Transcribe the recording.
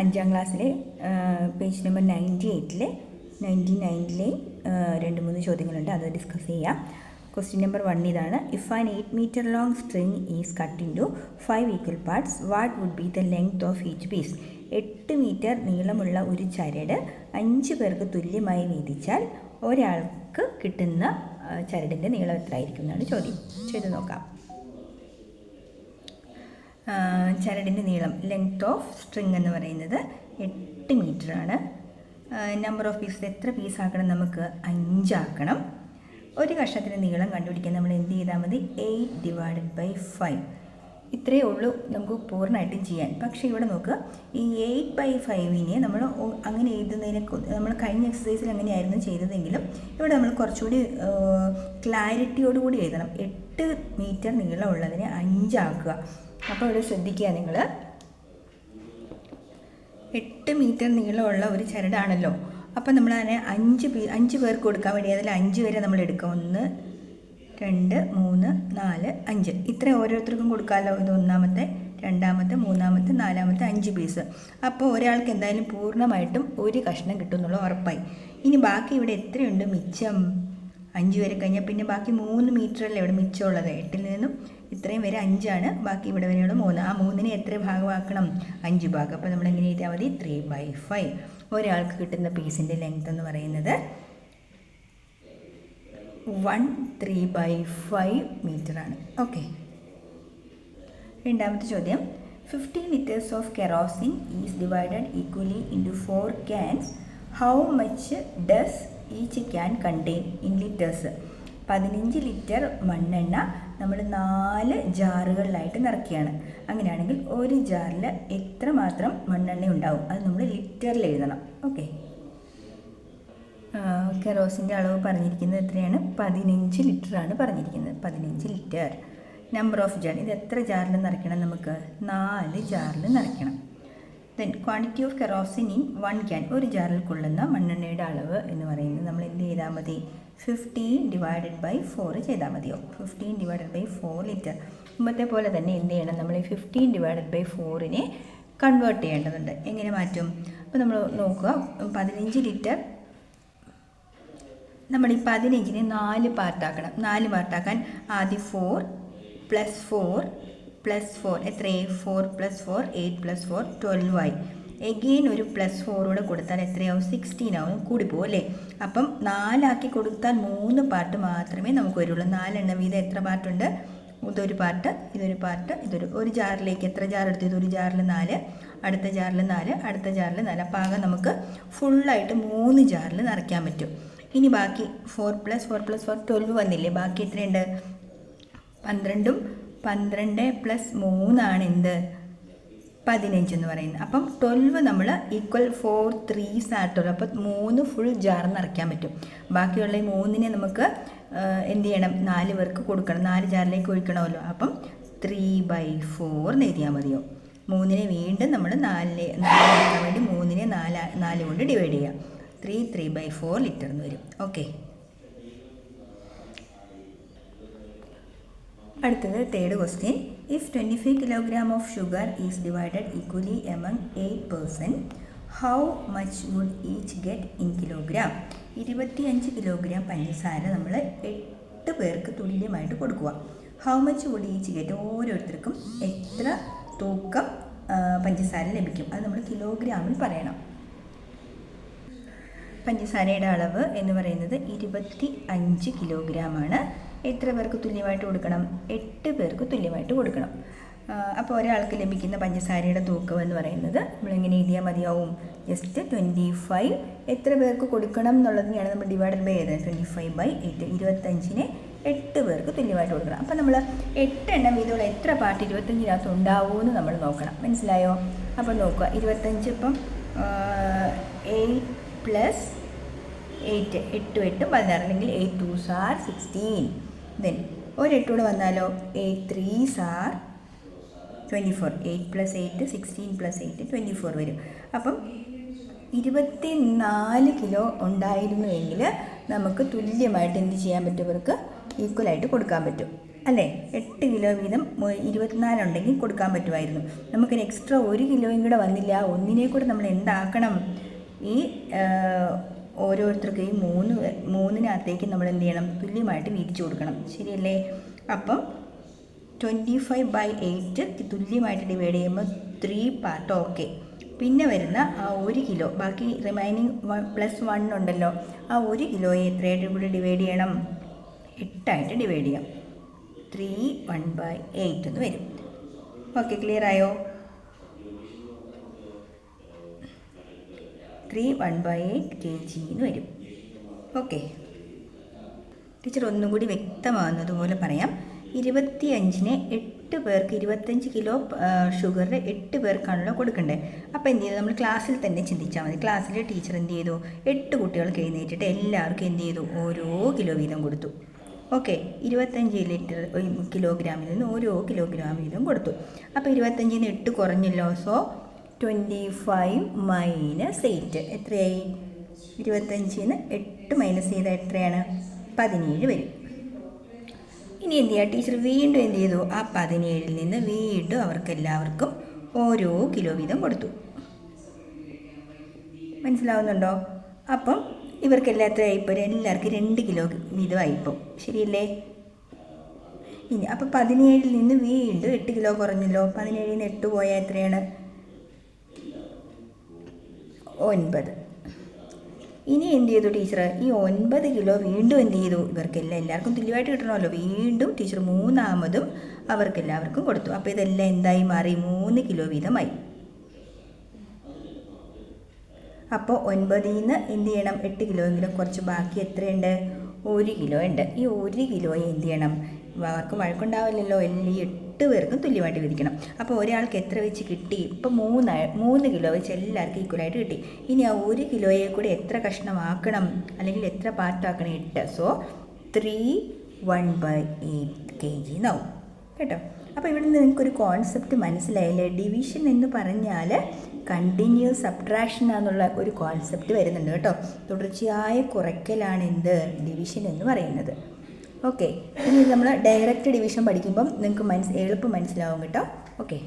അഞ്ചാം ക്ലാസ്സിലെ page number ninety എയ്റ്റിലെ നയന്റി നയനിലെ രണ്ട് മൂന്ന് ചോദ്യങ്ങളുണ്ട്. അത് ഡിസ്കസ് ചെയ്യാം. ക്വസ്റ്റ്യൻ നമ്പർ വൺ ഇതാണ്. If an eight metre long string is cut into five equal parts what would be the length of each piece എട്ട് മീറ്റർ നീളമുള്ള ഒരു ചരട് അഞ്ച് പേർക്ക് തുല്യമായി വീതിച്ചാൽ ഒരാൾക്ക് കിട്ടുന്ന ചരടിന്റെ നീളം എത്രയായിരിക്കും എന്നാണ് ചോദ്യം. ചെയ്ത് നോക്കാം. ചരടിന്റെ നീളം ലെങ്ത് ഓഫ് സ്ട്രിങ് എന്ന് പറയുന്നത് എട്ട് ആണ്. നമ്പർ ഓഫ് പീസ് എത്ര പീസ് ആക്കണം നമുക്ക് അഞ്ചാക്കണം. ഒരു കഷ്ണത്തിന്റെ നീളം കണ്ടുപിടിക്കാൻ നമ്മൾ എന്ത് ചെയ്താൽ മതി? എയ്റ്റ് ഡിവൈഡഡ് ബൈ ഫൈവ് ഇത്രയേ ഉള്ളൂ നമുക്ക് പൂർണമായിട്ടും ചെയ്യാൻ. പക്ഷേ ഇവിടെ നോക്കുക ഈ എയ്റ്റ് ബൈ ഫൈവിനെ നമ്മൾ അങ്ങനെ എഴുതുന്നതിനെ നമ്മൾ കഴിഞ്ഞ എക്സസൈസിൽ അങ്ങനെയായിരുന്നു ചെയ്തതെങ്കിലും ഇവിടെ നമ്മൾ കുറച്ചുകൂടി ക്ലാരിറ്റിയോടുകൂടി എഴുതണം. എട്ട് മീറ്റർ നീളമുള്ളതിനെ അഞ്ചാക്കുക. അപ്പോൾ ഇവിടെ ശ്രദ്ധിക്കുക നിങ്ങൾ എട്ട് മീറ്റർ നീളമുള്ള ഒരു ചരടാണല്ലോ. അപ്പോൾ നമ്മൾ അതിനെ അഞ്ച് പീ അഞ്ച് പേർക്ക് കൊടുക്കാൻ വേണ്ടി അതിൽ അഞ്ച് പേരെ നമ്മൾ എടുക്കുക. ഒന്ന് രണ്ട് മൂന്ന് നാല് അഞ്ച്. ഇത്ര ഓരോരുത്തർക്കും കൊടുക്കാമല്ലോ. ഇത് ഒന്നാമത്തെ രണ്ടാമത്തെ മൂന്നാമത്തെ നാലാമത്തെ അഞ്ച് പീസ് അപ്പോൾ ഒരാൾക്ക് എന്തായാലും പൂർണമായിട്ടും ഒരു കഷ്ണം കിട്ടും എന്നുള്ള ഉറപ്പായി. ഇനി ബാക്കി ഇവിടെ എത്രയുണ്ട് മിച്ചം? അഞ്ച് വരെ കഴിഞ്ഞാൽ പിന്നെ ബാക്കി മൂന്ന് മീറ്ററല്ലേ ഇവിടെ മിച്ചമുള്ളത്. എട്ടിൽ നിന്നും ഇത്രയും വരെ അഞ്ചാണ്. ബാക്കി ഇവിടെ വരെയുള്ള മൂന്ന്. ആ മൂന്നിനെ എത്ര ഭാഗമാക്കണം? അഞ്ച് ഭാഗം. അപ്പോൾ നമ്മൾ എങ്ങനെ ചെയ്താൽ മതി? ത്രീ ബൈ ഫൈവ് ഒരാൾക്ക് കിട്ടുന്ന പീസിന്റെ ലെങ്ത് എന്ന് പറയുന്നത് വൺ ത്രീ ബൈ ഫൈവ് മീറ്ററാണ് ഓക്കെ രണ്ടാമത്തെ ചോദ്യം. Fifteen litres of kerosene is divided equally into four cans how much does each can contain in litres. പതിനഞ്ച് ലിറ്റർ മണ്ണെണ്ണ നമ്മൾ നാല് ജാറുകളിലായിട്ട് നിറയ്ക്കുകയാണ്. അങ്ങനെയാണെങ്കിൽ ഒരു ജാറിൽ എത്ര മാത്രം മണ്ണെണ്ണ ഉണ്ടാവും? അത് നമ്മൾ ലിറ്ററിൽ എഴുതണം. ഓക്കെ. ഓക്കെ റോസിന്റെ അളവ് പറഞ്ഞിരിക്കുന്നത് എത്രയാണ്? പതിനഞ്ച് ലിറ്ററാണ് പറഞ്ഞിരിക്കുന്നത്. പതിനഞ്ച് ലിറ്റർ. Number of jar. ഇത് എത്ര ജാറിൽ നിറയ്ക്കണം നമുക്ക്? നാല് ജാറിൽ നിറയ്ക്കണം. Then quantity of kerosene in one can ഒരു ജാറിൽ കൊള്ളുന്ന മണ്ണെണ്ണയുടെ അളവ് എന്ന് പറയുന്നത് നമ്മൾ എന്ത് ചെയ്താൽ മതി? ഫിഫ്റ്റീൻ ഡിവൈഡഡ് ബൈ ഫോർ ചെയ്താൽ മതിയോ? Fifteen divided by four litre മുമ്പത്തെ പോലെ തന്നെ എന്ത് ചെയ്യണം? നമ്മൾ ഫിഫ്റ്റീൻ ഡിവൈഡഡ് ബൈ ഫോറിനെ കൺവേർട്ട് ചെയ്യേണ്ടതുണ്ട്. എങ്ങനെ മാറ്റും? അപ്പോൾ നമ്മൾ നോക്കുക. പതിനഞ്ച് ലിറ്റർ നമ്മൾ ഈ പതിനഞ്ചിനെ നാല് പാർട്ടാക്കണം നാല് പാർട്ടാക്കാൻ ആദ്യം four plus four plus four എത്രയായി? Four plus four eight plus four twelve ആയി. എഗെയിൻ ഒരു പ്ലസ് ഫോറൂടെ കൊടുത്താൽ എത്രയാവും? സിക്സ്റ്റീൻ ആവും. കൂടിപ്പോവും അല്ലേ? അപ്പം നാലാക്കി കൊടുത്താൽ മൂന്ന് പാർട്ട് മാത്രമേ നമുക്ക് വരുള്ളൂ. നാലെണ്ണം വീതം എത്ര പാർട്ടുണ്ട് ഇതൊരു പാർട്ട് ഇതൊരു പാർട്ട് ഇതൊരു ഒരു ജാറിലേക്ക് എത്ര ജാർ എടുത്തു? ഇതൊരു ജാറിൽ നാല് അടുത്ത ജാറിൽ നാല് അടുത്ത ജാറിൽ നാല്. അപ്പോൾ ആകെ നമുക്ക് ഫുള്ളായിട്ട് മൂന്ന് ജാറിൽ നിറയ്ക്കാൻ പറ്റും. ഇനി ബാക്കി four plus four plus four twelve വന്നില്ലേ? ബാക്കി എത്രയുണ്ട്? പന്ത്രണ്ടും പന്ത്രണ്ട് പ്ലസ് മൂന്നാണ് എന്ത് പതിനഞ്ച് എന്ന് പറയുന്നത്. അപ്പം ട്വൽവ് നമ്മൾ ഈക്വൽ ഫോർ ത്രീ സാട്ടുള്ളൂ അപ്പം മൂന്ന് ഫുൾ ജാർ നിറയ്ക്കാൻ പറ്റും. ബാക്കിയുള്ള ഈ മൂന്നിനെ നമുക്ക് എന്ത് ചെയ്യണം? നാല് പേർക്ക് കൊടുക്കണം. നാല് ജാറിലേക്ക് ഒഴിക്കണമല്ലോ. അപ്പം ത്രീ ബൈ ഫോർ എന്ന് എഴുതിയാൽ മതിയോ? മൂന്നിനെ വീണ്ടും നമ്മൾ നാലിലെ നാലിനെടുക്കാൻ വേണ്ടി മൂന്നിനെ നാല് നാല് കൊണ്ട് ഡിവൈഡ് ചെയ്യാം. Three three by four litre എന്ന് വരും. ഓക്കെ അടുത്തത് third question if twenty five kilogram of sugar is divided equally among eight person how much would each get in kilogram ഇരുപത്തിയഞ്ച് കിലോഗ്രാം പഞ്ചസാര നമ്മൾ എട്ട് പേർക്ക് തുല്യമായിട്ട് കൊടുക്കുക. How much would each get ഓരോരുത്തർക്കും എത്ര തൂക്കം പഞ്ചസാര ലഭിക്കും? അത് നമ്മൾ കിലോഗ്രാമിൽ പറയണം. പഞ്ചസാരയുടെ അളവ് എന്ന് പറയുന്നത് ഇരുപത്തി അഞ്ച് കിലോഗ്രാമാണ് എത്ര പേർക്ക് തുല്യമായിട്ട് കൊടുക്കണം? എട്ട് പേർക്ക് തുല്യമായിട്ട് കൊടുക്കണം. അപ്പോൾ ഒരാൾക്ക് ലഭിക്കുന്ന പഞ്ചസാരയുടെ തൂക്കം എന്ന് പറയുന്നത് നമ്മളിങ്ങനെ എഴുതിയാൽ മതിയാവും. ജസ്റ്റ് ട്വന്റി ഫൈവ് എത്ര പേർക്ക് കൊടുക്കണം എന്നുള്ളതിനെയാണ് നമ്മൾ ഡിവൈഡഡ് ബൈ ചെയ്തത് ട്വന്റി ഫൈവ് ബൈ എയ്റ്റ് ഇരുപത്തഞ്ചിന് എട്ട് പേർക്ക് തുല്യമായിട്ട് കൊടുക്കണം. അപ്പോൾ നമ്മൾ എട്ട് എണ്ണം വീതമുള്ള എത്ര പാർട്ട് ഇരുപത്തഞ്ചിനകത്ത് ഉണ്ടാവുമെന്ന് നമ്മൾ നോക്കണം. മനസ്സിലായോ? അപ്പോൾ നോക്കുക. ഇരുപത്തഞ്ച് ഇപ്പം എയ്റ്റ് പ്ലസ് എയ്റ്റ് എട്ടും എട്ടും പതിനാറ് അല്ലെങ്കിൽ eight two sir sixteen then ഒരെട്ട് കൂടെ വന്നാലോ? Eight three sir twenty four eight plus eight sixteen plus eight twenty four വരും. അപ്പം ഇരുപത്തി നാല് കിലോ ഉണ്ടായിരുന്നുവെങ്കിൽ നമുക്ക് തുല്യമായിട്ട് എന്ത് ചെയ്യാൻ പറ്റും? ഇവർക്ക് ഈക്വലായിട്ട് കൊടുക്കാൻ പറ്റും. അല്ലേ? എട്ട് കിലോ വീതം ഇരുപത്തിനാലുണ്ടെങ്കിൽ കൊടുക്കാൻ പറ്റുമായിരുന്നു. നമുക്കൊരു എക്സ്ട്രാ ഒരു കിലോയും കൂടെ വന്നില്ല. ഒന്നിനെ കൂടെ നമ്മൾ എന്താക്കണം? ഈ ഓരോരുത്തർക്ക് മൂന്ന് മൂന്നിനകത്തേക്ക് നമ്മൾ എന്ത് ചെയ്യണം? തുല്യമായിട്ട് വീതിച്ചു കൊടുക്കണം. ശരിയല്ലേ? അപ്പം ട്വന്റി ഫൈവ് ബൈ എയ്റ്റ് തുല്യമായിട്ട് ഡിവൈഡ് ചെയ്യുമ്പോൾ ത്രീ പാർട്ട് ഓക്കെ പിന്നെ വരുന്ന ആ ഒരു കിലോ ബാക്കി റിമൈനിങ് വൺ പ്ലസ് വൺ ഉണ്ടല്ലോ ആ ഒരു കിലോയെ എത്രയായിട്ട് കൂടി ഡിവൈഡ് ചെയ്യണം? എട്ടായിട്ട് ഡിവൈഡ് ചെയ്യാം. ത്രീ വൺ ബൈ എയ്റ്റ് എന്ന് വരും. ഓക്കെ ക്ലിയർ ആയോ? Three one by eight K G എന്ന് വരും. ഓക്കെ ടീച്ചർ ഒന്നും കൂടി വ്യക്തമാകുന്നതുപോലെ പറയാം. ഇരുപത്തി അഞ്ചിന് എട്ട് പേർക്ക് ഇരുപത്തഞ്ച് കിലോ ഷുഗർ എട്ട് പേർക്കാണല്ലോ കൊടുക്കേണ്ടത് അപ്പോൾ എന്ത് ചെയ്തു? നമ്മൾ ക്ലാസ്സിൽ തന്നെ ചിന്തിച്ചാൽ മതി. ക്ലാസ്സിലെ ടീച്ചർ എന്ത് ചെയ്തു? എട്ട് കുട്ടികൾക്ക് എഴുന്നേറ്റിട്ട് എല്ലാവർക്കും എന്ത് ചെയ്തു? ഓരോ കിലോ വീതം കൊടുത്തു. ഓക്കെ ഇരുപത്തഞ്ച് ലിറ്റർ കിലോഗ്രാമിൽ നിന്ന് ഓരോ കിലോഗ്രാം വീതം കൊടുത്തു. അപ്പോൾ ഇരുപത്തഞ്ചിൽ നിന്ന് എട്ട് കുറഞ്ഞല്ലോ. So twenty five minus eight എത്രയായി? നിന്ന് എട്ട് മൈനസ് ചെയ്താൽ എത്രയാണ്? പതിനേഴ് വരും. ഇനി എന്ത് ചെയ്യുക ടീച്ചർ വീണ്ടും എന്ത് ചെയ്തു? ആ പതിനേഴിൽ നിന്ന് വീണ്ടും അവർക്ക് എല്ലാവർക്കും ഓരോ കിലോ വീതം കൊടുത്തു. മനസ്സിലാവുന്നുണ്ടോ? അപ്പം ഇവർക്കെല്ലാം എല്ലാത്തിനായി ഇപ്പോൾ എല്ലാവർക്കും രണ്ട് കിലോ വീതമായിപ്പോൾ ശരിയല്ലേ? ഇനി അപ്പം പതിനേഴിൽ നിന്ന് വീണ്ടും എട്ട് കിലോ കുറഞ്ഞല്ലോ? പതിനേഴിൽ നിന്ന് എട്ട് പോയാൽ എത്രയാണ്? ഒൻപത്. ഇനി എന്ത് ചെയ്തു ടീച്ചർ ഈ ഒൻപത് കിലോ വീണ്ടും എന്ത് ചെയ്തു? ഇവർക്കെല്ലാം എല്ലാവർക്കും തുല്യമായിട്ട് കിട്ടണമല്ലോ. വീണ്ടും ടീച്ചർ മൂന്നാമതും അവർക്കെല്ലാവർക്കും കൊടുത്തു. അപ്പോൾ ഇതെല്ലാം എന്തായി മാറി? മൂന്ന് കിലോ വീതമായി. അപ്പോൾ ഒൻപതിൽ നിന്ന് എന്ത് ചെയ്യണം? എട്ട് കിലോയെങ്കിലും കുറച്ച് ബാക്കി എത്രയുണ്ട്? ഒരു കിലോ ഉണ്ട്. ഈ ഒരു കിലോയെ എന്ത് ചെയ്യണം? അവർക്ക് വഴക്കുണ്ടാവില്ലല്ലോ. എല്ലാം ഈ എട്ട് പേർക്കും തുല്യമായിട്ട് വിധിക്കണം. അപ്പോൾ ഒരാൾക്ക് എത്ര വെച്ച് കിട്ടി? ഇപ്പം മൂന്ന് മൂന്ന് കിലോ വെച്ച് എല്ലാവർക്കും ഈക്വലായിട്ട് കിട്ടി. ഇനി ആ ഒരു കിലോയെ കൂടി എത്ര കഷ്ണമാക്കണം? അല്ലെങ്കിൽ എത്ര പാർട്ടാക്കണം? എട്ട്. So three one by eight K G എന്നാവും കേട്ടോ? അപ്പോൾ ഇവിടെ നിന്ന് നിങ്ങൾക്കൊരു കോൺസെപ്റ്റ് മനസ്സിലായില്ലേ? ഡിവിഷൻ എന്ന് പറഞ്ഞാൽ കണ്ടിന്യൂസ് സബ്ട്രാക്ഷൻ എന്നുള്ള ഒരു കോൺസെപ്റ്റ് വരുന്നുണ്ട് കേട്ടോ. തുടർച്ചയായ കുറയ്ക്കലാണ് എന്ത്? ഡിവിഷൻ എന്ന് പറയുന്നത്. ഓക്കെ ഇനി നമ്മൾ ഡയറക്റ്റ് ഡിവിഷൻ പഠിക്കുമ്പം നിങ്ങൾക്ക് മനസ്സ് എളുപ്പം മനസ്സിലാവും കേട്ടോ. ഓക്കെ